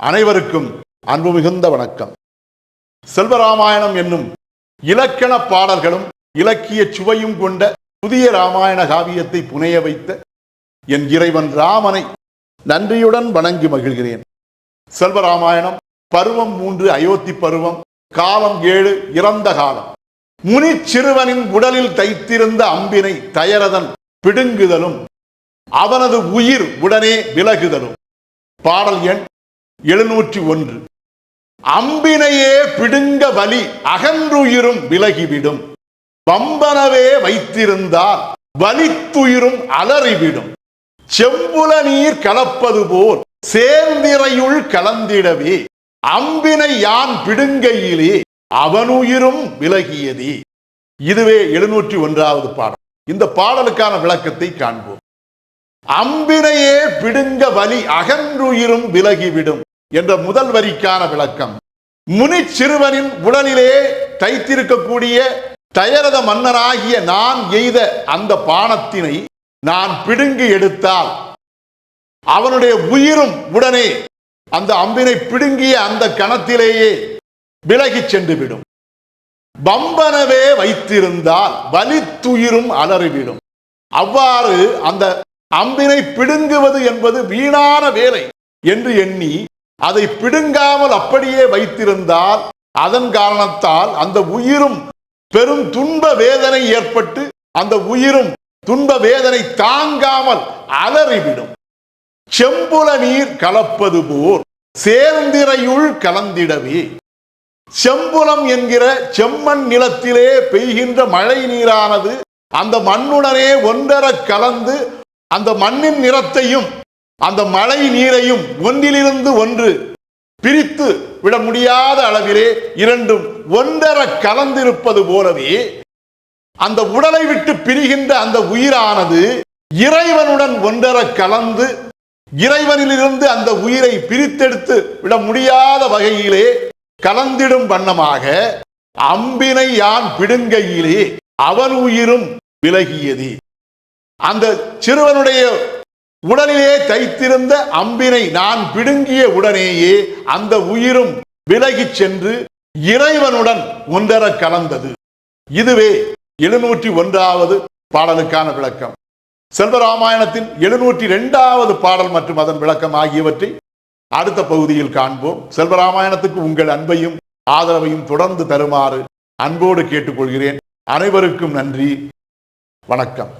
அனைவருக்கும் அன்பு மிகுந்த வணக்கம். செல்வராமாயணம் என்னும் இலக்கண பாடல்களும் இலக்கிய சுவையும் கொண்ட புதிய ராமாயண காவியத்தை புனைய வைத்த என் இறைவன் ராமனை நன்றியுடன் வணங்கி மகிழ்கிறேன். செல்வராமாயணம் பருவம் மூன்று அயோத்தி பருவம் காலம் ஏழு இறந்த காலம். முனி சிறுவனின் உடலில் தைத்திருந்த அம்பினை தயரதன் பிடுங்குதலும் அவனது உயிர் உடனே விலகுதலும். பாடல் எண் எழுநூற்றி ஒன்று. அம்பினையே பிடுங்க வலி அகன்றுயிரும் விலகிவிடும். வம்பனவே வைத்திருந்தால் வலித்துயிரும் அலறிவிடும். செம்புல நீர் கலப்பது போல் சேர்ந்திரையுள் கலந்திடவே அம்பினை யான் பிடுங்கையிலே அவனுயிரும் விலகியதே. இதுவே எழுநூற்றி ஒன்றாவது பாடல். இந்த பாடலுக்கான விளக்கத்தை காண்போம். அம்பினையே பிடுங்க வலி அகன்றுயிரும் விலகிவிடும். என்ற முதல் வரிக்கான விளக்கம். முனி சிறுவனின் உடலிலே தைத்திருக்கக்கூடிய தயரத மன்னனாகிய நான் எய்த அந்த பானத்தினை நான் பிடுங்கி எடுத்தால் அவனுடைய உயிரும் உடனே அந்த அம்பினை பிடுங்கிய அந்த கணத்திலேயே விலகிச் சென்று விடும் பம்பனவே வைத்திருந்தால் வலித்துயிரும் அலறிவிடும். அவ்வாறு அந்த அம்பினை பிடுங்குவது என்பது வீணான வேலை என்று எண்ணி அதை பிடுங்காமல் அப்படியே வைத்திருந்தால் அதன் காரணத்தால் அந்த உயிரும் பெரும் துன்ப வேதனை ஏற்பட்டு அந்த உயிரும் துன்ப வேதனை தாங்காமல் அலறிவிடும். செம்புல நீர் கலப்பது போர் சேர்ந்திரையுள் கலந்திடவே. செம்புலம் என்கிற செம்மண் நிலத்திலே பெய்கின்ற மழை நீரானது அந்த மண்ணுடனே ஒன்றர கலந்து அந்த மண்ணின் நிறத்தையும் அந்த மழை நீரையும் ஒன்றிலிருந்து ஒன்று பிரித்து விட முடியாத அளவிலே இரண்டும் ஒன்றர கலந்திருப்பது போலவே அந்த உடலை விட்டு பிரிகின்ற அந்த உயிரானது இறைவனுடன் ஒன்றர கலந்து இறைவனிலிருந்து அந்த உயிரை பிரித்தெடுத்து விட முடியாத வகையிலே கலந்திடும் வண்ணமாக அம்பினை யான் பிடுங்கையிலே அவன் உயிரும் விலகியது. அந்த சிறுவனுடைய உடலிலே தைத்திருந்த அம்பினை நான் பிடுங்கிய உடனேயே அந்த உயிரும் விலகிச் சென்று இறைவனுடன் ஒன்றர கலந்தது. இதுவே எழுநூற்றி ஒன்றாவது பாடலுக்கான விளக்கம். செல்வராமாயணத்தின் எழுநூற்றி இரண்டாவது பாடல் மற்றும் அதன் விளக்கம் ஆகியவற்றை அடுத்த பகுதியில் காண்போம். செல்வராமாயணத்துக்கு உங்கள் அன்பையும் ஆதரவையும் தொடர்ந்து தருமாறு அன்போடு கேட்டுக்கொள்கிறேன். அனைவருக்கும் நன்றி. வணக்கம்.